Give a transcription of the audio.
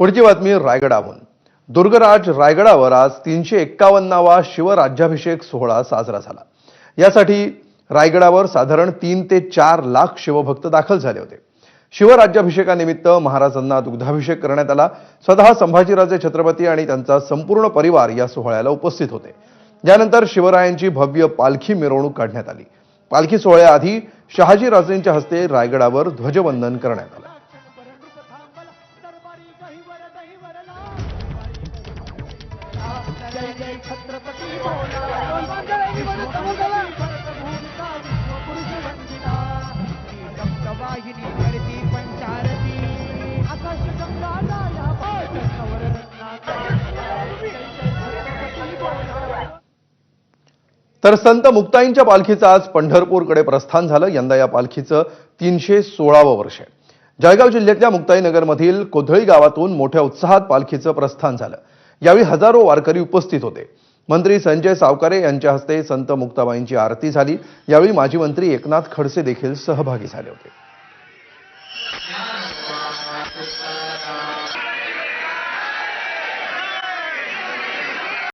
पुढची बातमी रायगडाहून. दुर्गराज रायगडावर आज तीनशे एक्कावन्नावा शिवराज्याभिषेक सोहळा साजरा झाला. यासाठी रायगडावर साधारण तीन ते चार लाख शिवभक्त दाखल झाले होते. शिवराज्याभिषेकानिमित्त महाराजांना दुग्धाभिषेक करण्यात आला. स्वतः संभाजीराजे छत्रपती आणि त्यांचा संपूर्ण परिवार या सोहळ्याला उपस्थित होते. यानंतर शिवरायांची भव्य पालखी मिरवणूक काढण्यात आली. पालखी सोहळ्याआधी शहाजीराजेंच्या हस्ते रायगडावर ध्वजवंदन करण्यात आलं. जय जय छत्रपती करती पंचारती. तर संत मुक्ताईंच्या पालखीचं आज पंढरपूरकडे प्रस्थान झालं. यंदा या पालखीचं तीनशे सोळावं वर्ष आहे. जळगाव जिल्ह्यातल्या मुक्ताईनगरमधील कोधळी गावातून मोठ्या उत्साहात पालखीचं प्रस्थान झालं. यावेळी हजारो वारकरी उपस्थित होते. मंत्री संजय सावकारे यांच्या हस्ते संत मुक्ताबाईंची आरती झाली. यावेळी माजी मंत्री एकनाथ खडसे देखील सहभागी झाले होते.